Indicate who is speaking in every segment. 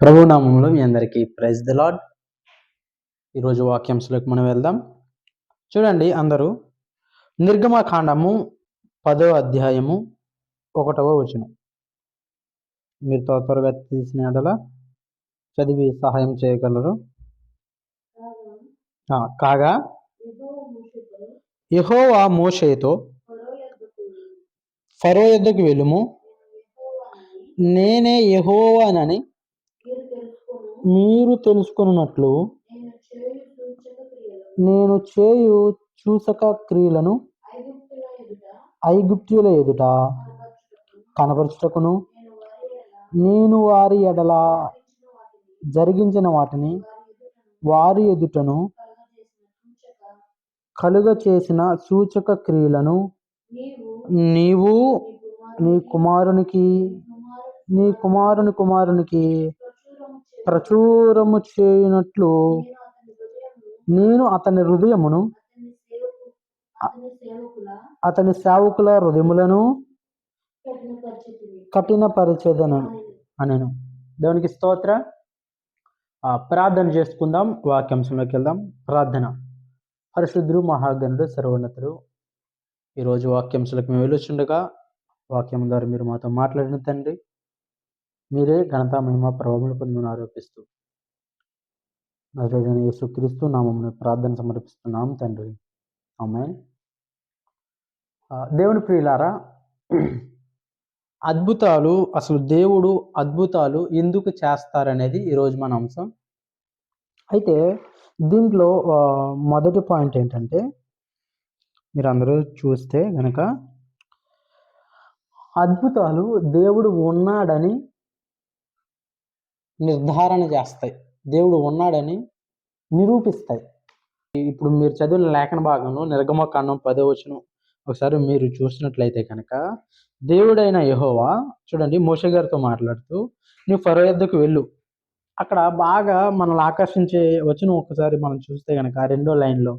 Speaker 1: ప్రభునామంలో మీ అందరికీ praise the lord ఈరోజు వాక్యాంశలోకి మనం వెళ్దాం. చూడండి అందరూ నిర్గమకాండము పదో అధ్యాయము ఒకటవ వచనం. మీరు త్వర త్వరగా తీసిన ఎడల చదివి సహాయం చేయగలరు. కాగా యెహోవా మోషేతో ఫరో యొద్దకు వెళ్ళుము. నేనే యహోవానని మీరు తెలుసుకున్నట్లు నేను చేయు చూసక క్రియలను ఐగుప్తుల ఎదుట కనపరచుటకును నేను వారి ఎడల జరిగించిన వాటిని వారి ఎదుటను కలుగ చేసిన సూచక క్రియలను నీవు నీ కుమారునికి నీ కుమారుని కుమారునికి ప్రచురము చేయనట్లు నేను అతని హృదయమును అతని సేవకుల హృదయములను కఠినపరిచేదను అనను. దేవునికి స్తోత్ర. ప్రార్థన చేసుకుందాం. వాక్యాంశంలోకి వెళ్దాం. ప్రార్థన. పరిశుద్ధుడు మహాగణుడు సర్వోన్నతుడు. ఈరోజు వాక్యాంశాలకు మేము వెళ్ళొచ్చుండగా వాక్యం ద్వారా మీరు మాతో మాట్లాడిన తండ్రి మీరే ఘనత మహిమ ప్రభావం పొందును ఆరోపిస్తూ. నజరేయుడైన యేసుక్రీస్తు నామమున ప్రార్థన సమర్పిస్తున్నాం తండ్రి. ఆమె దేవుని ప్రియులారా అద్భుతాలు అసలు దేవుడు అద్భుతాలు ఎందుకు చేస్తారనేది ఈరోజు మన అంశం. అయితే దీంట్లో మొదటి పాయింట్ ఏంటంటే మీరు అందరూ చూస్తే గనక అద్భుతాలు దేవుడు ఉన్నాడని నిర్ధారణ చేస్తాయి. దేవుడు ఉన్నాడని నిరూపిస్తాయి. ఇప్పుడు మీరు చదివిన లేఖన భాగంలో నిర్గమకాండం పదో పదవచనం ఒకసారి మీరు చూసినట్లయితే కనుక దేవుడైన యహోవా చూడండి మోష గారితో మాట్లాడుతూ నువ్వు ఫరో యొద్దకు వెళ్ళు. అక్కడ బాగా మనల్ని ఆకర్షించే వచనం ఒకసారి మనం చూస్తే కనుక రెండో లైన్లో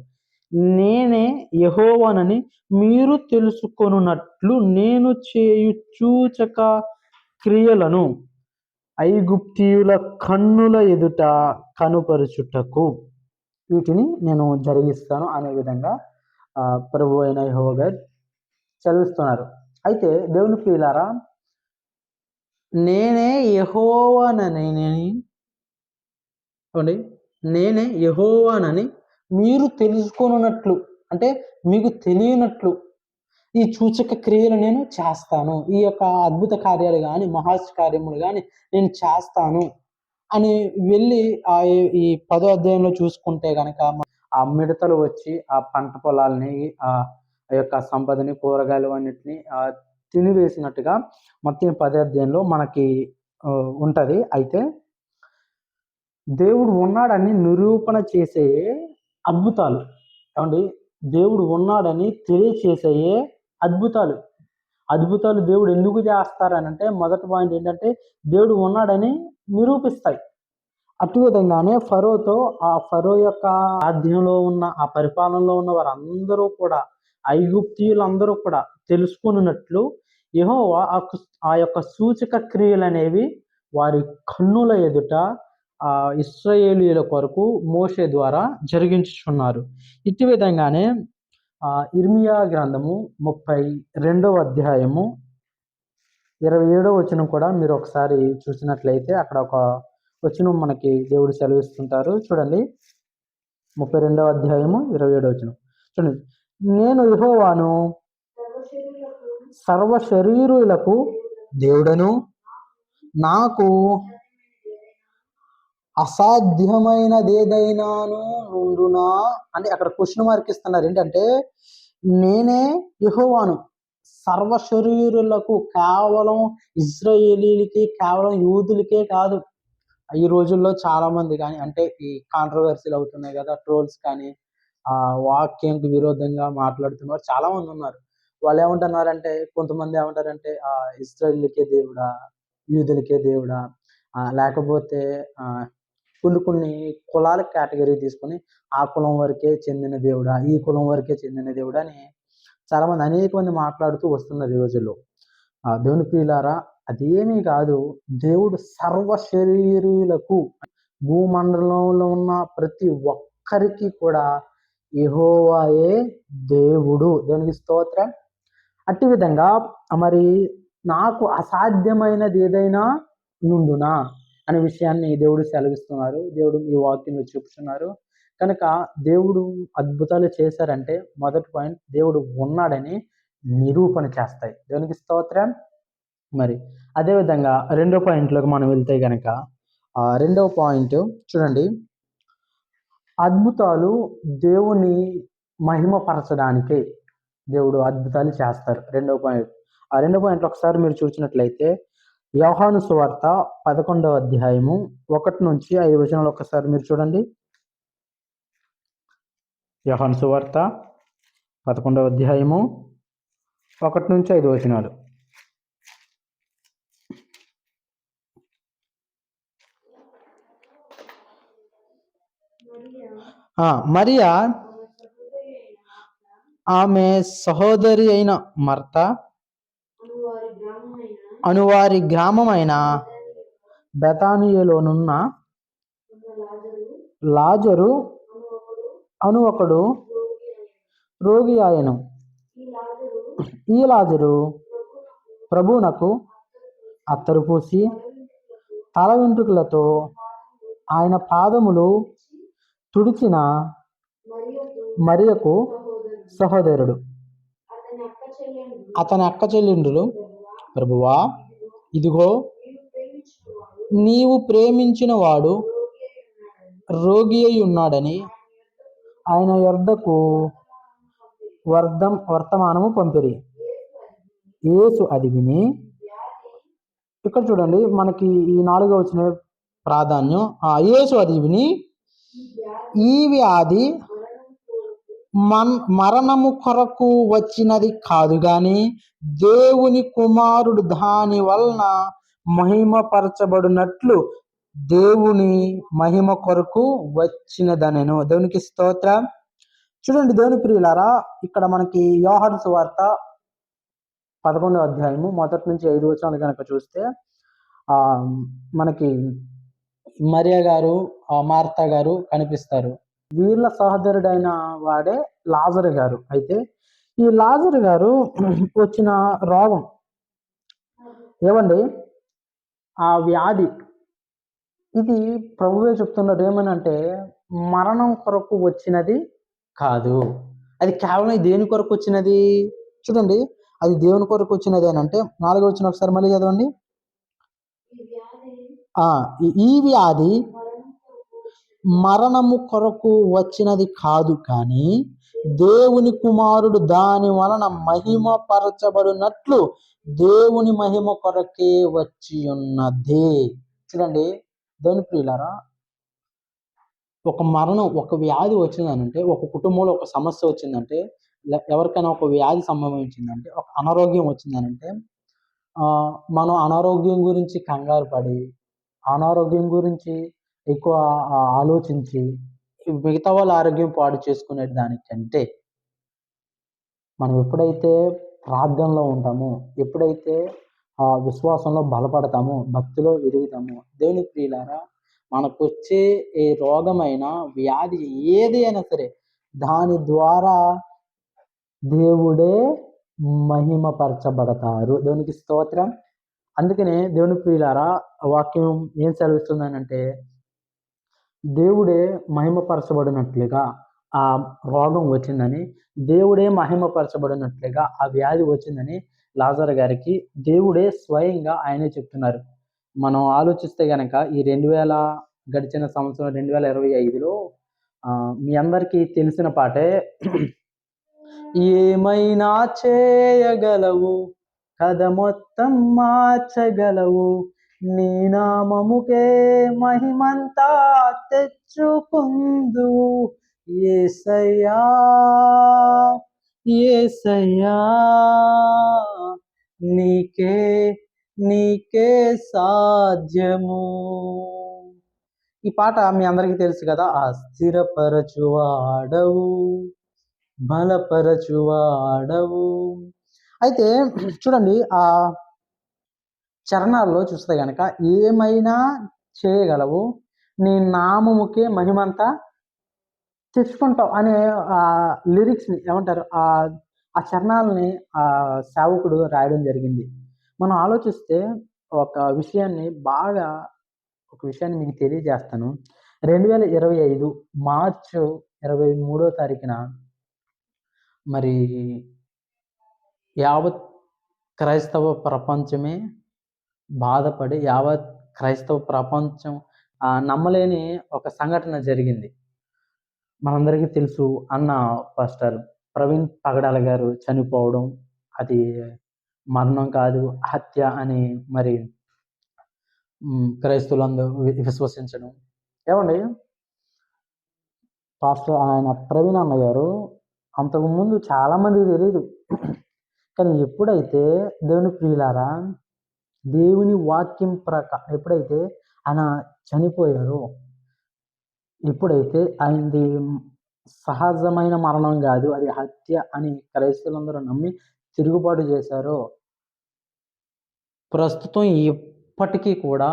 Speaker 1: నేనే యహోవానని మీరు తెలుసుకొనున్నట్లు నేను చేయు చూచక క్రియలను ఐగుప్తియుల కన్నుల ఎదుట కనుపరుచుటకు. వీటిని నేను జరిగిస్తాను అనే విధంగా ప్రభు అయిన యెహోవా చదివిస్తున్నారు. అయితే దేవుని ప్రియులారా నేనే యెహోవానని చూడండి నేనే యెహోవానని మీరు తెలుసుకొనున్నట్లు అంటే మీకు తెలియనట్లు ఈ సూచక క్రియలు నేను చేస్తాను. ఈ యొక్క అద్భుత కార్యాలు కానీ మహాస్ కార్యములు కానీ నేను చేస్తాను. అని వెళ్ళి ఆ ఈ- పదో అధ్యాయంలో చూసుకుంటే కనుక ఆ మిడతలు వచ్చి ఆ పంట పొలాలని ఆ ఆ యొక్క సంపదని కూరగాయలు అన్నిటిని ఆ తినివేసినట్టుగా మొత్తం ఈ అధ్యాయంలో మనకి ఉంటుంది ఉంటది. అయితే దేవుడు ఉన్నాడని నిరూపణ చేసే అద్భుతాలు. ఏమండి? దేవుడు ఉన్నాడని తెలియచేసే అద్భుతాలు. అద్భుతాలు దేవుడు ఎందుకు చేస్తారనంటే మొదటి పాయింట్ ఏంటంటే దేవుడు ఉన్నాడని నిరూపిస్తాయి. అటు విధంగానే ఫరోతో ఆ ఫరో యొక్క ఆధ్యంలో ఉన్న ఆ పరిపాలనలో ఉన్న వారందరూ కూడా ఐగుప్తీయులందరూ కూడా తెలుసుకున్నట్లు ఏహో ఆ కు- ఆ యొక్క సూచక క్రియలు అనేవి వారి కన్నుల ఎదుట ఆ ఇస్రాయేలీల కొరకు మోషే ద్వారా జరిగించుచున్నారు. ఇటు విధంగానే ఇర్మియా గ్రంథము ముప్పై రెండవ అధ్యాయము ఇరవై ఏడవ వచనం కూడా మీరు ఒకసారి చూసినట్లయితే అక్కడ ఒక వచనం మనకి దేవుడు సెలవిస్తుంటారు. చూడండి. ముప్పై రెండవ అధ్యాయము ఇరవై ఏడవ వచనం. చూడండి. నేను విహోవాను సర్వ శరీరులకు దేవుడను నాకు అసాధ్యమైనదేదైనాను నుండునా అంటే అక్కడ క్వశ్చన్ మార్క్ ఇస్తున్నారు. ఏంటంటే నేనే యహోవాను. సర్వ శరీరులకు కేవలం ఇజ్రాయేలీలకి కేవలం యూదులకే కాదు. ఈ రోజుల్లో చాలా మంది కానీ అంటే ఈ కాంట్రవర్సీలు అవుతున్నాయి కదా ట్రోల్స్ కానీ ఆ వాక్యంకి విరోధంగా మాట్లాడుతున్నారు చాలా మంది ఉన్నారు. వాళ్ళు ఏమంటున్నారంటే కొంతమంది ఏమంటారంటే ఆ ఇస్రాయేల్కే దేవుడా యూదులకే దేవుడా లేకపోతే ఆ, కొన్ని కొన్ని కులాల కేటగిరీ తీసుకొని ఆ కులం వరకే చెందిన దేవుడా ఈ కులం వరకే చెందిన దేవుడా అని చాలా మంది అనేక మంది మాట్లాడుతూ వస్తున్నారు ఈ రోజుల్లో. ఆ దేవుని ప్రియులారా అదేమీ కాదు. దేవుడు సర్వ శరీరులకు భూమండలంలో ఉన్న ప్రతి ఒక్కరికి కూడా యెహోవాయే దేవుడు. దేవునికి స్తోత్రం. అట్టి విధంగా మరి నాకు అసాధ్యమైనది ఏదైనా నుండునా అనే విషయాన్ని దేవుడు సెలవిస్తున్నారు. దేవుడు ఈ వాక్యంలో చూపుతున్నారు. కనుక దేవుడు అద్భుతాలు చేశారంటే మొదటి పాయింట్ దేవుడు ఉన్నాడని నిరూపణ చేస్తాయి. దేవునికి స్తోత్రం. మరి అదేవిధంగా రెండో పాయింట్లోకి మనం వెళ్తే కనుక ఆ రెండవ పాయింట్ చూడండి. అద్భుతాలు దేవుని మహిమపరచడానికే దేవుడు అద్భుతాలు చేస్తారు. రెండవ పాయింట్. ఆ రెండో పాయింట్లు ఒకసారి మీరు చూసినట్లయితే యోహాను సువార్త పదకొండవ అధ్యాయము ఒకటి నుంచి ఐదు వచనాలు ఒకసారి మీరు చూడండి. యోహాను సువార్త పదకొండవ అధ్యాయము ఒకటి నుంచి ఐదు వచనాలు. మరియా ఆమె సహోదరి అయిన మర్త అనువారి గ్రామమైన బెతానియలోనున్న లాజరు అను ఒకడు రోగి ఆయను. ఈ లాజరు ప్రభువునకు అత్తరు పూసి తల వెంట్రుకలతో ఆయన పాదములు తుడిచిన మరియకు సహోదరుడు. అతని అక్క చెల్లెండ్రులు ప్రభువా ఇదిగో నీవు ప్రేమించిన వాడు రోగి అయి ఉన్నాడని ఆయన యొద్దకు వర్ధం వర్తమానము పంపిరి. యేసు అది విని ఇక్కడ చూడండి మనకి ఈ నాలుగో వచ్చిన ప్రాధాన్యం. ఆ యేసు అది విని ఈ వ్యాధి మన్ మరణము కొరకు వచ్చినది కాదు గాని దేవుని కుమారుడు దాని వలన మహిమపరచబడినట్లు దేవుని మహిమ కొరకు వచ్చినదనెను. దేవునికి స్తోత్ర. చూడండి దేవుని ప్రియులారా ఇక్కడ మనకి యోహాను సువార్త పదకొండవ అధ్యాయము మొదటి నుంచి ఐదు వచనాలు కనుక చూస్తే ఆ మనకి మరియా గారు మార్తా గారు కనిపిస్తారు. వీళ్ళ సహోదరుడైన వాడే లాజరు గారు. అయితే ఈ లాజరు గారు వచ్చిన రోగం ఏమండి? ఆ వ్యాధి. ఇది ప్రభువే చెప్తున్నారు ఏమనంటే మరణం కొరకు వచ్చినది కాదు. అది కేవలం దేని కొరకు వచ్చినది? చూడండి. అది దేవుని కొరకు వచ్చినది అని అంటే నాలుగో వచ్చిన ఒకసారి మళ్ళీ చదవండి. ఈ వ్యాధి మరణము కొరకు వచ్చినది కాదు కానీ దేవుని కుమారుడు దాని వలన మహిమ పరచబడినట్లు దేవుని మహిమ కొరకే వచ్చి ఉన్నది. చూడండి దేవుని ప్రియులారా ఒక మరణం ఒక వ్యాధి వచ్చిందనంటే ఒక కుటుంబంలో ఒక సమస్య వచ్చిందంటే ఎవరికైనా ఒక వ్యాధి సంభవించిందంటే ఒక అనారోగ్యం వచ్చిందనంటే మనం అనారోగ్యం గురించి కంగారు పడి అనారోగ్యం గురించి ఎక్కువ ఆలోచించి మిగతా వాళ్ళ ఆరోగ్యం పాడు చేసుకునే దానికంటే మనం ఎప్పుడైతే ప్రార్థనలో ఉంటామో ఎప్పుడైతే ఆ విశ్వాసంలో బలపడతామో భక్తిలో ఎదుగుతామో దేవుని ప్రియులారా మనకు వచ్చే ఏ రోగమైన వ్యాధి ఏది అయినా సరే దాని ద్వారా దేవుడే మహిమపరచబడతారు. దేవునికి స్తోత్రం. అందుకనే దేవుని ప్రియులారా వాక్యం ఏం సెలవిస్తుందనంటే దేవుడే మహిమపరచబడినట్లుగా ఆ రోగం వచ్చిందని దేవుడే మహిమపరచబడినట్లుగా ఆ వ్యాధి వచ్చిందని లాజర్ గారికి దేవుడే స్వయంగా ఆయనే చెప్తున్నారు. మనం ఆలోచిస్తే గనక ఈ రెండు వేల గడిచిన సంవత్సరం రెండు వేల ఇరవై ఐదులో మీ అందరికీ తెలిసిన పాటే ఏమైనా చేయగలవు? కథ మొత్తం మార్చగలవు? నీ నామముకే మహిమంతా తెచ్చుకుందు. ఏసయ్యా ఏసయ్యా నీకే నీకే సాధ్యము. ఈ పాట మీ అందరికీ తెలుసు కదా అస్థిరపరచువాడవు బలపరచువాడవు. అయితే చూడండి ఆ చరణాల్లో చూస్తే గనక ఏమైనా చేయగలవు. నీ నామముకే మహిమంతా తెచ్చుకుంటావు అనే ఆ లిరిక్స్ని ఏమంటారు? ఆ ఆ చరణాలని ఆ సేవకుడు రాయడం జరిగింది. మనం ఆలోచిస్తే ఒక విషయాన్ని బాగా ఒక విషయాన్ని మీకు తెలియజేస్తాను. రెండు వేల ఇరవై ఐదు మార్చు ఇరవై మూడో తారీఖున మరి యావత్ క్రైస్తవ ప్రపంచమే బాధపడి యావత్ క్రైస్తవ ప్రపంచం నమ్మలేని ఒక సంఘటన జరిగింది. మనందరికీ తెలుసు అన్న పాస్టర్ ప్రవీణ్ పగడాల గారు చనిపోవడం అది మరణం కాదు హత్య అని మరి క్రైస్తవులందరూ వి- విశ్వసించడం. ఏమండి? పాస్టర్ ఆయన ప్రవీణ్ అన్న గారు అంతకుముందు చాలా మందికి తెలియదు కానీ ఎప్పుడైతే దేవుని ప్రియులారా దేవుని వాక్యం ప్రక ఎప్పుడైతే ఆయన చనిపోయారో ఎప్పుడైతే ఆయనది సహజమైన మరణం కాదు అది హత్య అని క్రైస్తవులందరూ నమ్మి తిరుగుబాటు చేశారో ప్రస్తుతం ఇప్పటికీ కూడా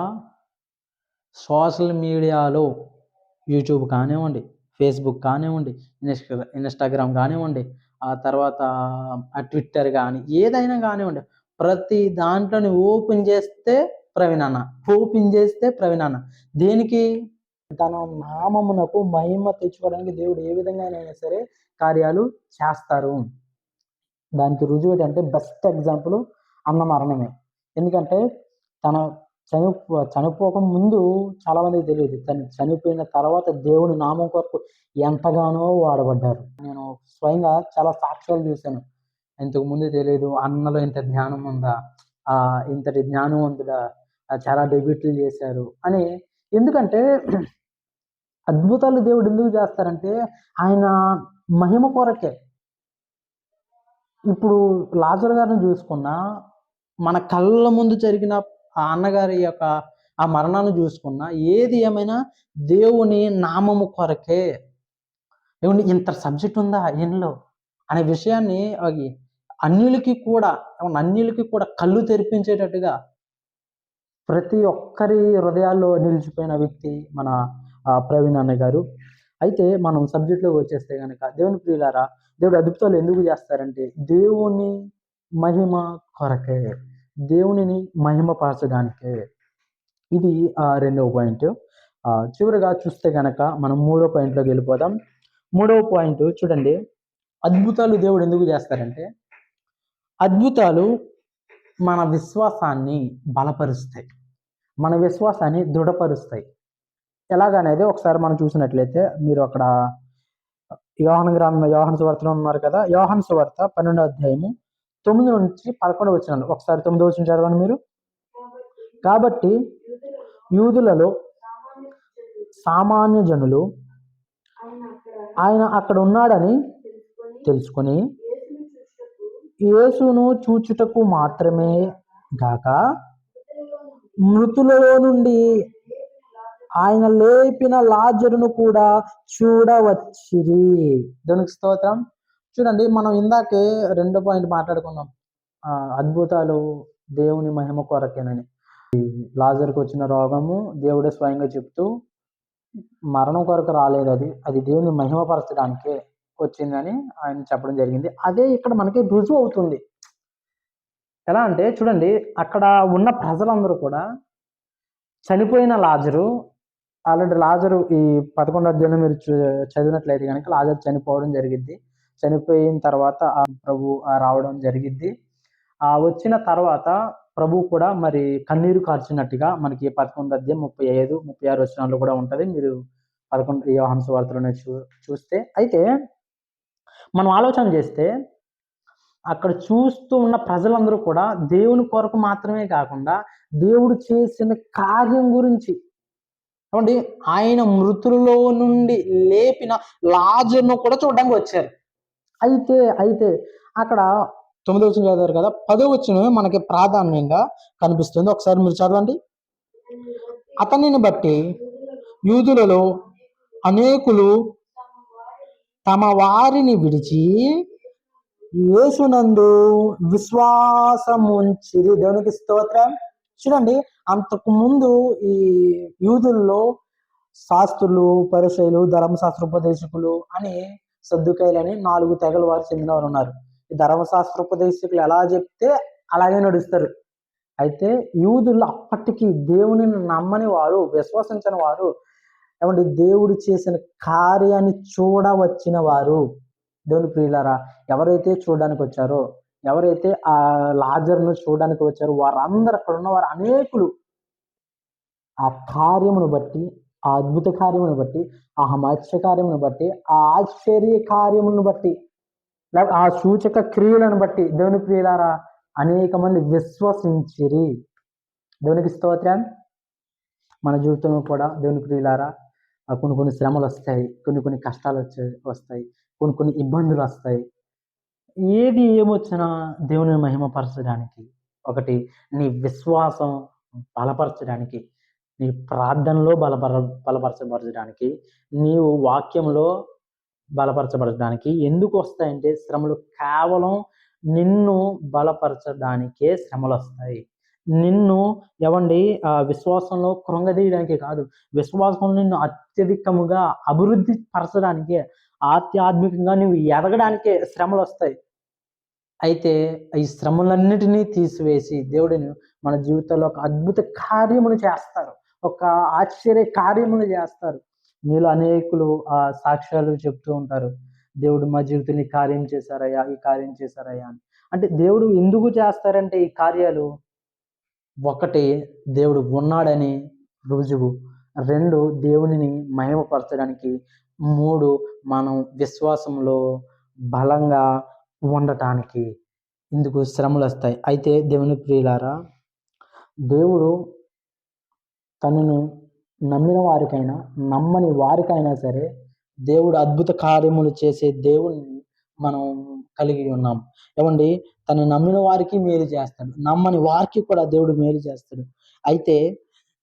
Speaker 1: సోషల్ మీడియాలో యూట్యూబ్ కానివ్వండి ఫేస్బుక్ కానివ్వండి ఇన్స్టా ఇన్స్టాగ్రామ్ కానివ్వండి ఆ తర్వాత ఆ ట్విట్టర్ కానీ ఏదైనా కానివ్వండి ప్రతి దాంట్లోని ఓపెన్ చేస్తే ప్రవీణ్ ఓపెన్ చేస్తే ప్రవీణ్ దేనికి? తన నామమునకు మహిమ తెచ్చుకోవడానికి దేవుడు ఏ విధంగానైనా సరే కార్యాలు చేస్తారు. దానికి రుజువు ఏంటంటే బెస్ట్ ఎగ్జాంపుల్ అన్న మరణమే. ఎందుకంటే తన చని చనిపోక ముందు చాలా మందికి తెలియదు. తను చనిపోయిన తర్వాత దేవుని నామం కొరకు ఎంతగానో వాడబడ్డారు. నేను స్వయంగా చాలా సాక్ష్యాలు చూశాను. ఇంతకు ముందు తెలియదు అన్నలో ఇంత జ్ఞానం ఉందా? ఆ ఇంతటి జ్ఞానవంతుడా? చాలా డెబ్యూట్లు చేశారు అని. ఎందుకంటే అద్భుతాలు దేవుడు ఎందుకు చేస్తారంటే ఆయన మహిమ కొరకే. ఇప్పుడు లాజర్ గారిని చూసుకున్నా మన కళ్ళ ముందు జరిగిన ఆ అన్నగారి యొక్క ఆ మరణాన్ని చూసుకున్నా ఏది ఏమైనా దేవుని నామము కొరకే. ఏమండి ఇంత సబ్జెక్ట్ ఉందా? ఈయనలో అనే విషయాన్ని అన్యులకి కూడా ఏమన్నా అన్యులకి కూడా కళ్ళు తెరిపించేటట్టుగా ప్రతి ఒక్కరి హృదయాల్లో నిలిచిపోయిన వ్యక్తి మన ప్రవీణ్ అన్న గారు. అయితే మనం సబ్జెక్ట్లో వచ్చేస్తే కనుక దేవుని ప్రియులారా దేవుడు అద్భుతాలు ఎందుకు చేస్తారంటే దేవుని మహిమ కొరకే దేవునిని మహిమపరచడానికే. ఇది రెండవ పాయింట్ చివరిగా చూస్తే కనుక మనం మూడో పాయింట్లోకి వెళ్ళిపోదాం. మూడవ పాయింట్ చూడండి. అద్భుతాలు దేవుడు ఎందుకు చేస్తారంటే అద్భుతాలు మన విశ్వాసాన్ని బలపరుస్తాయి. మన విశ్వాసాన్ని దృఢపరుస్తాయి. ఎలాగనేది ఒకసారి మనం చూసినట్లయితే మీరు అక్కడ యోహన్ గ్రంథం యోహన్ సువార్తలో ఉన్నారు కదా? యోహన్ సువార్త పన్నెండో అధ్యాయము తొమ్మిది నుంచి పదకొండు వచ్చినాను ఒకసారి తొమ్మిది వచ్చిన చదవండి మీరు. కాబట్టి యూదులలో సామాన్య జనులు ఆయన అక్కడ ఉన్నాడని తెలుసుకొని యేసును చూచుటకు మాత్రమే గాక మృతులలో నుండి ఆయన లేపిన లాజరును కూడా చూడవచ్చిరి. దేవునికి స్తోత్రం. చూడండి మనం ఇందాకే రెండో పాయింట్ మాట్లాడుకున్నాం. అద్భుతాలు దేవుని మహిమ కొరకేనని. లాజర్కి వచ్చిన రోగము దేవుడే స్వయంగా చెప్తూ మరణం కొరకు రాలేదు అది. అది దేవుని మహిమపరచడానికే. వచ్చిందని ఆయన చెప్పడం జరిగింది. అదే ఇక్కడ మనకి రుజువు అవుతుంది. ఎలా అంటే చూడండి అక్కడ ఉన్న ప్రజలందరూ కూడా చనిపోయిన లాజరు ఆల్రెడీ లాజరు ఈ పదకొండు అధ్యాయంలో మీరు చదివినట్లయితే కనుక లాజరు చనిపోవడం జరిగింది చనిపోయిన తర్వాత ఆ ప్రభు రావడం జరిగింది ఆ వచ్చిన తర్వాత ప్రభు కూడా మరి కన్నీరు కార్చినట్టుగా మనకి పదకొండు అధ్యాయం ముప్పై ఐదు ముప్పై ఆరు వచనాల్లో కూడా ఉంటుంది. మీరు పదకొండు యోహాన్స్ వార్తలను చూ చూస్తే అయితే మనం ఆలోచన చేస్తే అక్కడ చూస్తూ ఉన్న ప్రజలందరూ కూడా దేవుని కొరకు మాత్రమే కాకుండా దేవుడు చేసిన కార్యం గురించి కాబట్టి ఆయన మృతులలో నుండి లేపిన లాజర్ను కూడా చూడడానికి వచ్చారు. అయితే అయితే అక్కడ తొమ్మిదో వచ్చిన చదివారు కదా పదో వచ్చిన మనకి ప్రాధాన్యంగా కనిపిస్తుంది. ఒకసారి మీరు చదవండి. అతనిని బట్టి యూదులలో అనేకులు తమ వారిని విడిచి యేసునందు విశ్వాసముంచిరి. దేవునికి స్తోత్రం. చూడండి అంతకు ముందు ఈ యూదుల్లో శాస్త్రులు పరిశైలు ధర్మశాస్త్ర ఉపదేశకులు అని సర్దుకాయలని నాలుగు తెగల వారు చెందినవారు ఉన్నారు. ఈ ధర్మశాస్త్ర ఉపదేశకులు ఎలా చెప్తే అలాగే నడుస్తారు. అయితే యూదులు అప్పటికి దేవుని నమ్మని వారు విశ్వసించని వారు ఏమంటే దేవుడు చేసిన కార్యాన్ని చూడవచ్చిన వారు దేవుని ప్రియులారా ఎవరైతే చూడడానికి వచ్చారో ఎవరైతే ఆ లాజర్ను చూడడానికి వచ్చారో వారందరూ అక్కడ ఉన్న వారు అనేకులు. ఆ కార్యమును బట్టి ఆ అద్భుత కార్యమును బట్టి ఆ మత్స్య కార్యమును బట్టి ఆ ఆశ్చర్య కార్యములను బట్టి లేకపోతే ఆ సూచక క్రియలను బట్టి దేవుని ప్రియులారా అనేక మంది విశ్వసించిరి. దేవునికి స్తోత్రం. మన జీవితంలో కూడా దేవుని ప్రియులారా కొన్ని కొన్ని శ్రమలు వస్తాయి కొన్ని కొన్ని కష్టాలు వచ్చే వస్తాయి కొన్ని కొన్ని ఇబ్బందులు వస్తాయి ఏది ఏమొచ్చినా దేవుని మహిమపరచడానికి ఒకటి నీ విశ్వాసం బలపరచడానికి నీ ప్రార్థనలో బలపర బలపరచబరచడానికి నీవు వాక్యంలో బలపరచబడడానికి ఎందుకు వస్తాయంటే శ్రమలు కేవలం నిన్ను బలపరచడానికే శ్రమలు వస్తాయి నిన్ను ఎవండి ఆ విశ్వాసంలో కృంగదీయడానికి కాదు విశ్వాసం నిన్ను అత్యధికముగా అభివృద్ధి పరచడానికే ఆధ్యాత్మికంగా నువ్వు ఎదగడానికే శ్రమలు వస్తాయి అయితే ఈ శ్రమలన్నిటినీ తీసివేసి దేవుడిని మన జీవితంలో ఒక అద్భుత కార్యమును చేస్తారు ఒక ఆశ్చర్య కార్యమును చేస్తారు. మీలో అనేకులు ఆ సాక్ష్యాలు చెప్తూ ఉంటారు దేవుడు మా జీవితాన్ని కార్యం చేశారయ్యా ఈ కార్యం చేశారయ్యా అని. అంటే దేవుడు ఎందుకు చేస్తారంటే ఈ కార్యాలు ఒకటి దేవుడు ఉన్నాడని రుజువు. రెండు దేవునిని మహిమపరచడానికి. మూడు మనం విశ్వాసంలో బలంగా ఉండటానికి ఇందుకు శ్రమలు వస్తాయి. అయితే దేవుని ప్రియులారా దేవుడు తనను నమ్మిన వారికైనా నమ్మని వారికైనా సరే దేవుడు అద్భుత కార్యములు చేసే దేవుణ్ణి మనం కలిగి ఉన్నాం. ఏమండి? తను నమ్మిన వారికి మేలు చేస్తాడు. నమ్మని వారికి కూడా దేవుడు మేలు చేస్తాడు. అయితే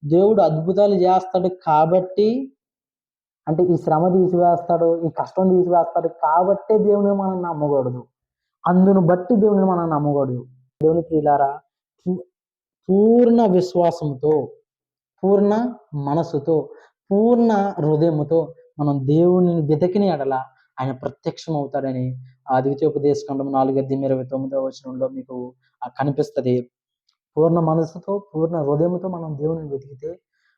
Speaker 1: దేవుడు అద్భుతాలు చేస్తాడు కాబట్టి అంటే ఈ శ్రమ తీసివేస్తాడు ఈ కష్టం తీసివేస్తాడు కాబట్టే దేవుని మనం నమ్మకూడదు. అందును బట్టి దేవుని మనం నమ్మకూడదు. దేవుని ప్రియులారా పూర్ణ విశ్వాసంతో పూర్ణ మనసుతో పూర్ణ హృదయముతో మనం దేవుని వెతకిన ఎడల ఆయన ప్రత్యక్షం అవుతాడని ఆ ద్వితీయోపదేశం నాలుగు అద్దెం ఇరవై తొమ్మిదవ వచనంలో మీకు కనిపిస్తుంది. పూర్ణ మనసుతో పూర్ణ హృదయంతో మనం దేవుని వెతికితే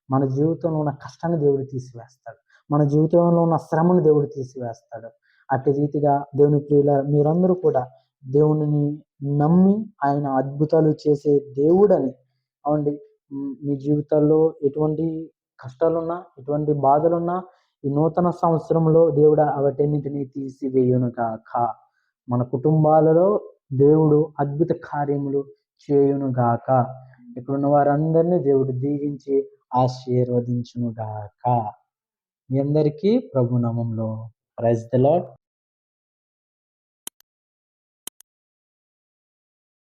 Speaker 1: మన జీవితంలో ఉన్న కష్టాన్ని దేవుడు తీసివేస్తాడు. మన జీవితంలో ఉన్న శ్రమను దేవుడు తీసివేస్తాడు. అట్టి రీతిగా దేవుని ప్రియుల మీరందరూ కూడా దేవుని నమ్మి ఆయన అద్భుతాలు చేసే దేవుడని అవండి మీ జీవితాల్లో ఎటువంటి కష్టాలున్నా ఎటువంటి బాధలున్నా ఈ నూతన సంవత్సరంలో దేవుడు అవటన్నిటిని తీసివేయును గాక. మన కుటుంబాలలో దేవుడు అద్భుత కార్యములు చేయును గాక. ఇక్కడున్న వారందరినీ దేవుడు దీవించి ఆశీర్వదించును గాక. మీ అందరికీ ప్రభు నమంలో ప్రైజ్ ద లాడ్